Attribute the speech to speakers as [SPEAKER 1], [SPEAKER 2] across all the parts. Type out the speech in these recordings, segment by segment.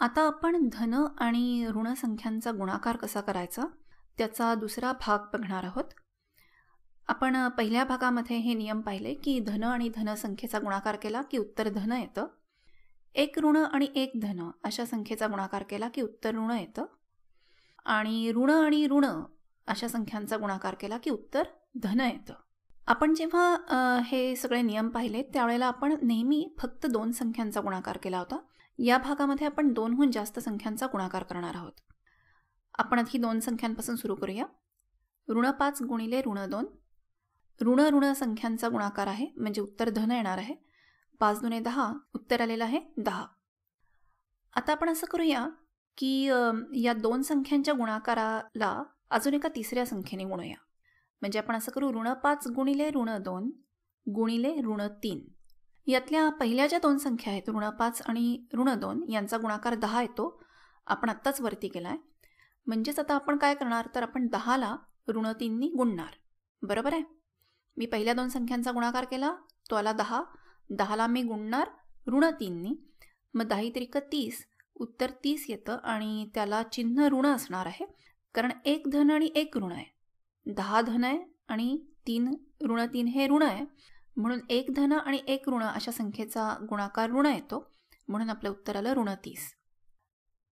[SPEAKER 1] आता आपण धन आणि ऋण संख्यांचा गुणाकार कसा करायचा त्याचा दुसरा भाग बघणार आहोत. आपण पहिल्या भागामध्ये हे नियम पाहिले की धन आणि धनसंख्येचा गुणाकार केला की उत्तर धन येतं. एक ऋण आणि एक धन अशा संख्येचा गुणाकार केला की उत्तर ऋण येतं. आणि ऋण आणि ऋण अशा संख्यांचा गुणाकार केला की उत्तर धन येतं. आपण जेव्हा हे सगळे नियम पाहिले त्यावेळेला आपण नेहमी फक्त दोन संख्यांचा गुणाकार केला होता. या भागामध्ये आपण दोनहून जास्त संख्यांचा गुणाकार करणार आहोत. आपण आधी दोन संख्यांपासून सुरू करूया. ऋण पाच गुणिले ऋण दोन. ऋण ऋण संख्यांचा गुणाकार आहे म्हणजे उत्तर धन येणार आहे. पाच दुने दहा उत्तर आलेलं आहे दहा. आता आपण असं करूया की या दोन संख्यांच्या गुणाकाराला अजून एका तिसऱ्या संख्येने गुणूया. म्हणजे आपण असं करू ऋण पाच गुणिले ऋण दोन गुणिले ऋण तीन. यातल्या पहिल्या ज्या दोन संख्या आहेत ऋण पाच आणि ऋण दोन यांचा गुणाकार दहा येतो. आपण आत्ताच वरती केला आहे म्हणजेच आता आपण काय करणार? तर आपण दहाला ऋण तीननी गुणणार. बरोबर आहे? मी पहिल्या दोन संख्यांचा गुणाकार केला तो आला दहा. दहाला मी गुणणार ऋण तीननी. मग दहा त्रिक तीस उत्तर तीस येतं आणि त्याला चिन्ह ऋण असणार आहे. कारण एक धन आणि एक ऋण आहे. दहा धन आहे आणि तीन ऋण तीन हे ऋण आहे. म्हणून एक धन आणि एक ऋण अशा संख्येचा गुणाकार ऋण येतो. म्हणून आपलं उत्तर आलं ऋण तीस.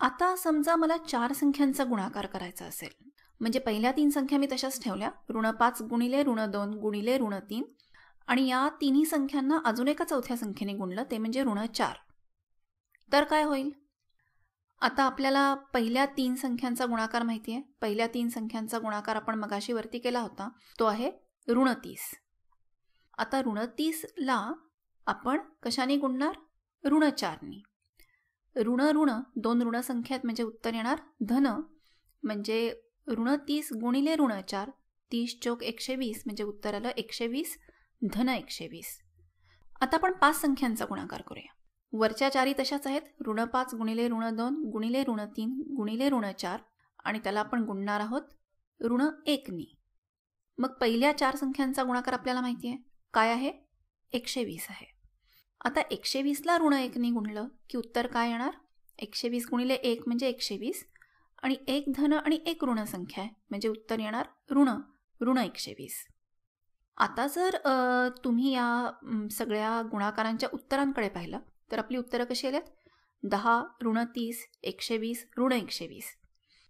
[SPEAKER 1] आता समजा मला चार संख्यांचा गुणाकार करायचा असेल. म्हणजे पहिल्या तीन संख्या मी तशाच ठेवल्या. ऋण पाच गुणिले ऋण दोन गुणिले ऋण तीन. आणि या तिन्ही संख्यांना अजून एका चौथ्या संख्येने गुणलं ते म्हणजे ऋण चार. तर काय होईल? आता आपल्याला पहिल्या तीन संख्यांचा गुणाकार माहिती आहे पहिल्या तीन संख्यांचा गुणाकार आपण मगाशी वरती केला होता. तो आहे ऋण तीस. आता ऋण तीसला आपण कशाने गुणणार? ऋण चारनी ऋण ऋण दोन ऋण संख्यात म्हणजे उत्तर येणार धन. म्हणजे ऋण तीस गुणिले ऋण चार तीस चौक एकशे वीस म्हणजे उत्तर आलं एकशे वीस धन एकशे वीस. आता आपण पाच संख्यांचा गुणाकार करूया. वरच्या चारी तशाच आहेत. ऋण पाच गुणिले ऋण दोन गुणिले ऋण तीन गुणिले ऋण चार आणि त्याला आपण गुणणार आहोत ऋण एकनी मग पहिल्या चार संख्यांचा गुणाकार आपल्याला माहिती आहे? काय आहे? एकशे वीस आहे. आता एकशे वीसला ऋण एकने गुणलं की उत्तर काय येणार? एकशे वीस गुणिले एक म्हणजे एकशे वीस आणि एक धन आणि एक ऋण संख्या आहे म्हणजे उत्तर येणार ऋण ऋण एकशे वीस आता जर तुम्ही या सगळ्या गुणाकारांच्या उत्तरांकडे पाहिलं तर आपली उत्तरं कशी आल्यात? दहा ऋण तीस एकशे वीस ऋण एकशे वीस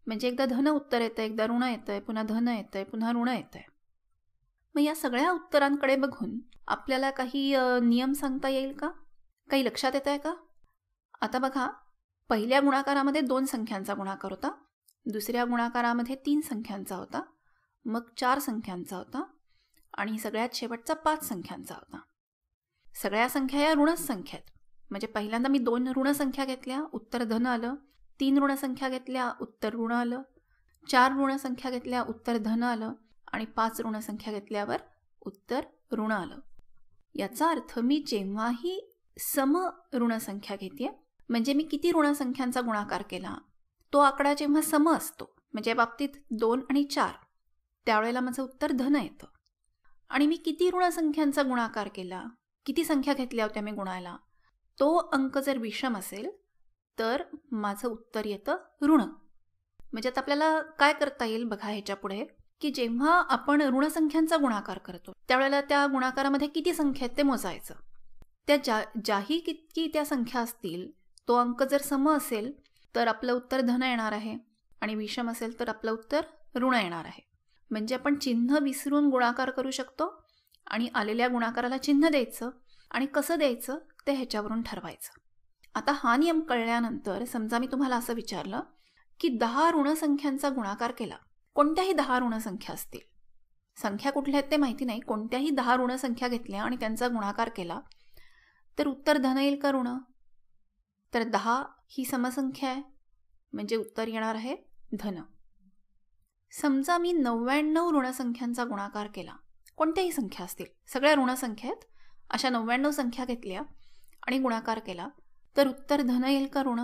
[SPEAKER 1] म्हणजे एकदा धन उत्तर येतं एकदा ऋण येतं आहे पुन्हा धन येतं आहे पुन्हा ऋण येतं आहे मग या सगळ्या उत्तरांकडे बघून आपल्याला काही नियम सांगता येईल का? काही लक्षात येत आहे का? आता बघा पहिल्या गुणाकारामध्ये दोन संख्यांचा गुणाकार होता. दुसऱ्या गुणाकारामध्ये तीन संख्यांचा होता. मग चार संख्यांचा होता. आणि सगळ्यात शेवटचा पाच संख्यांचा होता. सगळ्या संख्या या ऋणच संख्या आहेत म्हणजे पहिल्यांदा मी दोन ऋणसंख्या घेतल्या उत्तर धन आलं. तीन ऋणसंख्या घेतल्या उत्तर ऋण आलं. चार ऋणसंख्या घेतल्या उत्तर धन आलं. आणि पाच ऋणसंख्या घेतल्यावर उत्तर ऋण आलं. याचा अर्थ मी जेव्हाही सम ऋणसंख्या घेते म्हणजे मी किती ऋणसंख्यांचा गुणाकार केला तो आकडा जेव्हा सम असतो म्हणजे बाबतीत दोन आणि चार त्यावेळेला माझं उत्तर धन येतं. आणि मी किती ऋणसंख्यांचा गुणाकार केला किती संख्या घेतल्या होत्या मी गुणायला तो अंक जर विषम असेल तर माझं उत्तर येतं ऋण. म्हणजे आता आपल्याला काय करता येईल बघा ह्याच्या पुढे. की जेव्हा आपण ऋणसंख्यांचा गुणाकार करतो त्यावेळेला त्या गुणाकारामध्ये किती संख्या आहेत ते मोजायचं. त्या ज्या ज्याही कितकी त्या संख्या असतील तो अंक जर सम असेल तर आपलं उत्तर धन येणार आहे आणि विषम असेल तर आपलं उत्तर ऋण येणार आहे. म्हणजे आपण चिन्ह विसरून गुणाकार करू शकतो आणि आलेल्या गुणाकाराला चिन्ह द्यायचं आणि कसं द्यायचं ते ह्याच्यावरून ठरवायचं. आता हा नियम कळल्यानंतर समजा मी तुम्हाला असं विचारलं की दहा ऋणसंख्यांचा गुणाकार केला कोणत्याही दहा ऋणसंख्या असतील. संख्या कुठल्या आहेत ते माहिती नाही. कोणत्याही दहा ऋणसंख्या घेतल्या आणि त्यांचा गुणाकार केला तर उत्तर धन येईल का ऋण? तर दहा ही समसंख्या आहे. म्हणजे उत्तर येणार आहे धन. समजा मी नव्याण्णव ऋणसंख्यांचा गुणाकार केला. कोणत्याही संख्या असतील. सगळ्या ऋणसंख्या आहेत. अशा नव्याण्णव संख्या घेतल्या आणि गुणाकार केला तर उत्तर धन येईल का ऋण?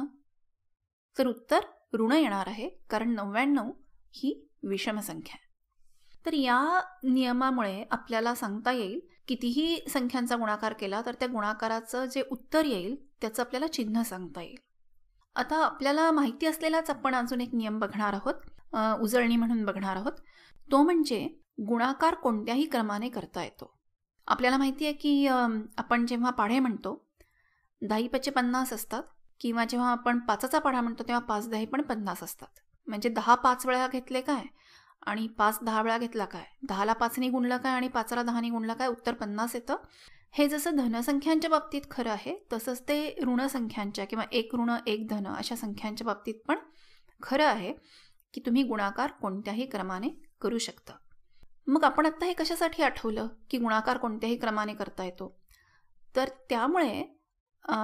[SPEAKER 1] तर उत्तर ऋण येणार आहे. कारण नव्याण्णव ही विषमसंख्या तर या नियमामुळे आपल्याला सांगता येईल कितीही संख्यांचा गुणाकार केला तर त्या गुणाकाराचं जे उत्तर येईल त्याचं आपल्याला चिन्ह सांगता येईल. आता आपल्याला माहिती असलेलाच आपण अजून एक नियम बघणार आहोत उजळणी म्हणून बघणार आहोत. तो म्हणजे गुणाकार कोणत्याही क्रमाने करता येतो. आपल्याला माहिती आहे की आपण जेव्हा पाढे म्हणतो दही पचे पन्नास असतात किंवा जेव्हा आपण पाचाचा पाढा म्हणतो तेव्हा पाच दही पण पन्नास असतात. म्हणजे दहा पाच वेळा घेतले काय? आणि पाच दहा वेळा घेतला काय? दहाला पाचने गुणलं काय आणि पाचला दहाने गुणलं काय? उत्तर पन्नास येतं. हे जसं धनसंख्यांच्या बाबतीत खरं आहे तसंच ते ऋणसंख्यांच्या किंवा एक ऋण एक धन अशा संख्यांच्या बाबतीत पण खरं आहे की तुम्ही गुणाकार कोणत्याही क्रमाने करू शकता. मग आपण आत्ता हे कशासाठी आठवलं की गुणाकार कोणत्याही क्रमाने करता येतो? तर त्यामुळे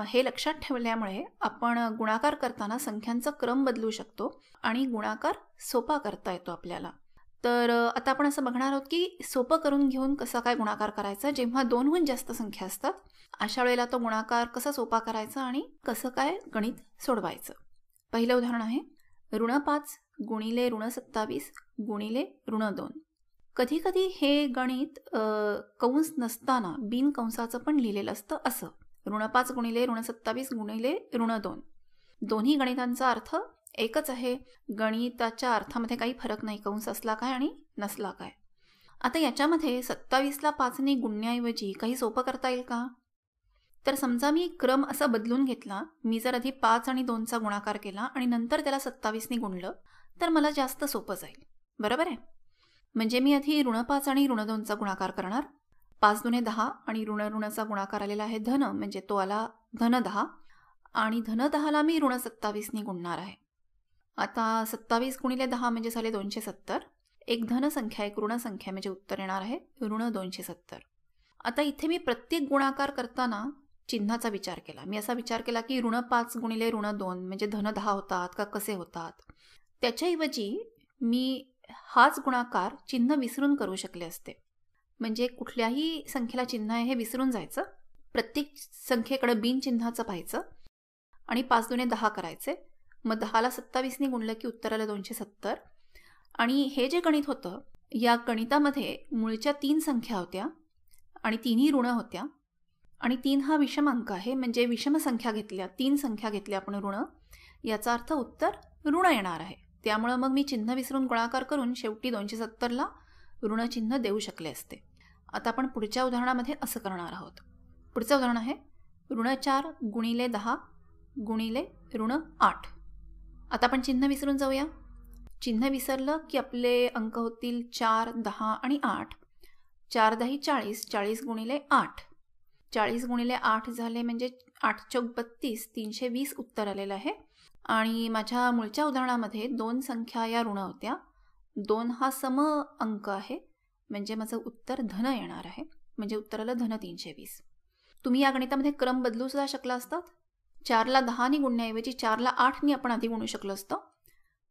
[SPEAKER 1] हे लक्षात ठेवल्यामुळे आपण गुणाकार करताना संख्यांचा क्रम बदलू शकतो आणि गुणाकार सोपा करता येतो आपल्याला. तर आता आपण असं बघणार आहोत की सोपं करून घेऊन कसा काय गुणाकार करायचा जेव्हा दोनहून जास्त संख्या असतात अशा वेळेला तो गुणाकार कसा सोपा करायचा आणि कसं काय गणित सोडवायचं. पहिलं उदाहरण आहे ऋण पाच गुणिले ऋण सत्तावीस गुणिले ऋण दोन. कधी कधी हे गणित कंस नसताना बिन कंसाचं पण लिहिलेलं असतं असं. ऋण पाच गुणिले ऋण सत्तावीस गुणिले ऋण दोन. दोन्ही गणितांचा अर्थ एकच आहे. गणिताच्या अर्थामध्ये काही फरक नाही. कंस असला काय आणि नसला काय. आता याच्यामध्ये सत्तावीसला पाचने गुणण्याऐवजी काही सोपं करता येईल का? तर समजा मी क्रम असा बदलून घेतला. मी जर आधी पाच आणि दोनचा गुणाकार केला आणि नंतर त्याला सत्तावीसने गुणलं तर मला जास्त सोपं जाईल. बरोबर आहे? म्हणजे मी आधी ऋण पाच आणि ऋण दोनचा गुणाकार करणार पाच दुने दहा आणि ऋण ऋणाचा गुणाकार आलेला आहे धन म्हणजे तो आला धन दहा. आणि धन दहाला मी ऋण सत्तावीसनी गुणणार आहे. आता सत्तावीस गुणिले दहा म्हणजे झाले दोनशे सत्तर. एक धनसंख्या एक ऋणसंख्या म्हणजे उत्तर येणार आहे ऋण दोनशे सत्तर. आता इथे मी प्रत्येक गुणाकार करताना चिन्हाचा विचार केला. मी असा विचार केला की ऋण पाच गुणिले ऋण दोन म्हणजे धन दहा होतात का कसे होतात? त्याच्याऐवजी मी हाच गुणाकार चिन्ह विसरून करू शकले असते. म्हणजे कुठल्याही संख्येला चिन्ह आहे हे विसरून जायचं. प्रत्येक संख्येकडं बिनचिन्हाचं पाहायचं. आणि पाच दुने दहा करायचे. मग दहाला सत्तावीसने गुणलं की उत्तराला दोनशे सत्तर. आणि हे जे गणित होतं या गणितामध्ये मूळच्या तीन संख्या होत्या आणि तिन्ही ऋण होत्या. आणि तीन हा विषम अंक आहे म्हणजे विषम संख्या घेतल्या तीन संख्या घेतल्या आपण ऋण. याचा अर्थ उत्तर ऋण येणार आहे. त्यामुळं मग मी चिन्ह विसरून गुणाकार करून शेवटी दोनशे सत्तरला ऋणचिन्ह देऊ शकले असते. आता आपण पुढच्या उदाहरणामध्ये असं करणार आहोत. पुढचं उदाहरण आहे ऋण चार गुणिले दहा गुणिले ऋण आठ. आता आपण चिन्ह विसरून जाऊया. चिन्ह विसरलं की आपले अंक होतील चार दहा आणि आठ. चार दही चाळीस चाळीस गुणिले आठ. चाळीस गुणिले आठ झाले म्हणजे आठ चौक बत्तीस तीनशे वीस उत्तर आलेलं आहे. आणि माझ्या मूळच्या उदाहरणामध्ये दोन संख्या या ऋण होत्या. दोन हा सम अंक आहे. म्हणजे माझं उत्तर धन येणार आहे. म्हणजे उत्तर आलं धन तीनशे वीस. तुम्ही या गणितामध्ये क्रम बदलू सुद्धा शकला असतात. चारला दहानी गुणण्याऐवजी चारला आठनी आपण आधी गुणू शकलो असतो.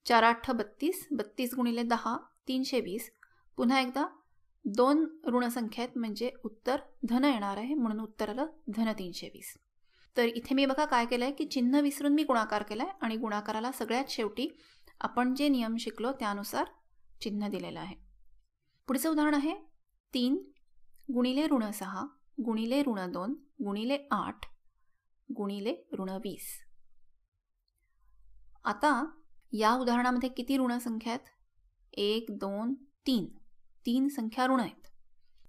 [SPEAKER 1] चार आठ बत्तीस बत्तीस गुणिले दहा तीनशे वीस. पुन्हा एकदा दोन ऋणसंख्या आहेत म्हणजे उत्तर धन येणार आहे म्हणून उत्तर आलं धन तीनशे वीस. तर इथे मी बघा काय केलं आहे की चिन्ह विसरून मी गुणाकार केला आहे आणि गुणाकाराला सगळ्यात शेवटी आपण जे नियम शिकलो त्यानुसार चिन्ह दिलेलं आहे. पुढचं उदाहरण आहे. तीन गुणिले ऋण सहा गुणिले ऋण दोन गुणिले आठ गुणिले ऋण वीस. आता या उदाहरणामध्ये किती ऋणसंख्या आहेत? एक दोन तीन. तीन संख्या ऋण आहेत.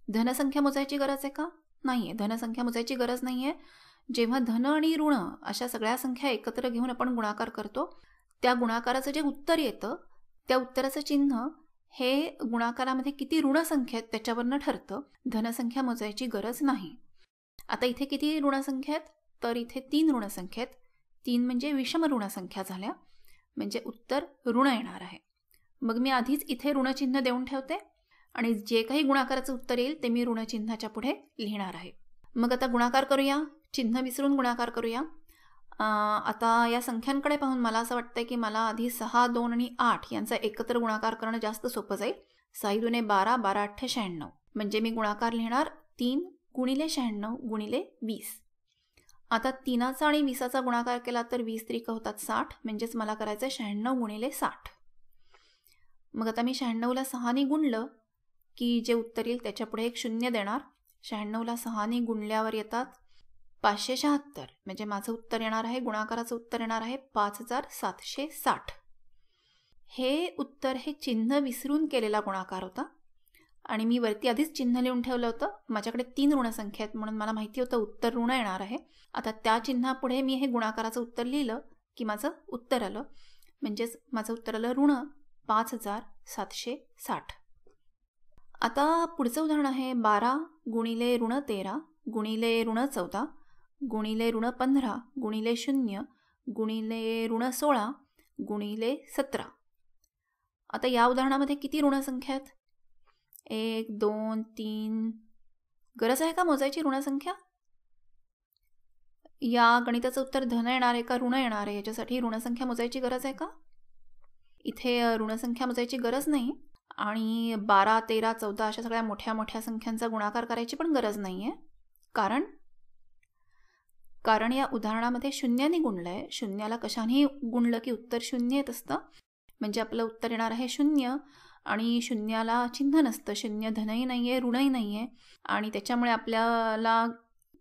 [SPEAKER 1] धनसंख्या मोजायची गरज आहे का? नाही आहे धनसंख्या मोजायची गरज नाही आहे जेव्हा धन आणि ऋण अशा सगळ्या संख्या एकत्र घेऊन आपण गुणाकार करतो त्या गुणाकाराचं जे उत्तर येतं त्या उत्तराचं चिन्ह हे गुणाकारामध्ये किती ऋणसंख्या आहेत त्याच्यावरनं ठरतं? धनसंख्या मोजायची गरज नाही. आता इथे किती ऋणसंख्या आहेत तर इथे तीन ऋणसंख्या आहेत तीन म्हणजे विषम ऋणसंख्या झाल्या. म्हणजे उत्तर ऋण येणार आहे. मग मी आधीच इथे ऋणचिन्ह देऊन ठेवते. आणि जे काही गुणाकाराचं उत्तर येईल ते मी ऋणचिन्हाच्या पुढे लिहिणार आहे. मग आता गुणाकार करूया. चिन्ह विसरून गुणाकार करूया. आता या संख्यांकडे पाहून मला असं वाटतं की मला आधी सहा दोन आणि आठ यांचा एकत्र गुणाकार करणं जास्त सोपं जाईल. साई दुने बारा बारा अठ्ठे शहाण्णव. म्हणजे मी गुणाकार लिहिणार तीन गुणिले शहाण्णव गुणिले वीस. आता तीनाचा आणि वीसाचा गुणाकार केला तर वीस त्रिक होतात साठ म्हणजेच मला करायचं आहे शहाण्णव गुणिले साठ. मग आता मी शहाण्णवला सहाने गुणलं की जे उत्तर येईल त्याच्यापुढे एक शून्य देणार. शहाण्णवला सहाने गुणल्यावर येतात पाचशे शहात्तर. म्हणजे माझं उत्तर येणार आहे गुणाकाराचं उत्तर येणार आहे पाच हजार सातशे साठ. हे उत्तर हे चिन्ह विसरून केलेला गुणाकार होता. आणि मी वरती आधीच चिन्ह लिहून ठेवलं होतं. माझ्याकडे तीन ऋणसंख्या आहेत म्हणून मला माहिती होतं उत्तर ऋण येणार आहे. आता त्या चिन्हापुढे मी हे गुणाकाराचं उत्तर लिहिलं की माझं उत्तर आलं. म्हणजेच माझं उत्तर आलं ऋण पाच हजार सातशे साठ. आता पुढचं उदाहरण आहे बारा गुणिले ऋण तेरा गुणिले ऋण चौदा. गुणिले ऋण पंधरा गुणिले शून्य गुणिले ऋण सोळा गुणिले सतरा. आता या उदाहरणामध्ये किती ऋणसंख्या आहेत? एक दोन तीन. गरज आहे का मोजायची ऋणसंख्या या गणिताचं उत्तर धन येणार आहे का ऋण येणार आहे? याच्यासाठी ऋणसंख्या मोजायची गरज आहे का? इथे ऋणसंख्या मोजायची गरज नाही आणि बारा तेरा चौदा अशा सगळ्या मोठ्या मोठ्या संख्यांचा गुणाकार करायची पण गरज नाही आहे कारण कारण या उदाहरणामध्ये शून्याने गुणलं आहे शून्याला कशानेही गुणलं की उत्तर शून्य येत असतं. म्हणजे आपलं उत्तर येणार आहे शून्य आणि शून्याला चिन्ह नसतं. शून्य धनही नाही आहे ऋणही नाही आहे आणि त्याच्यामुळे आपल्याला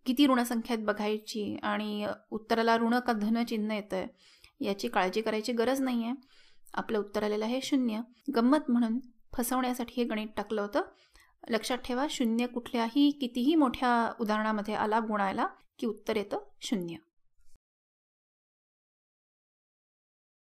[SPEAKER 1] किती ऋणसंख्यात बघायची आणि उत्तराला ऋण का धन चिन्ह येतं आहे याची काळजी करायची गरज नाही आहे आपलं उत्तर आलेलं आहे शून्य. गंमत म्हणून फसवण्यासाठी हे गणित टाकलं होतं. लक्षात ठेवा शून्य कुठल्याही कितीही मोठ्या उदाहरणामध्ये आला गुणायला की उत्तर येतं शून्य.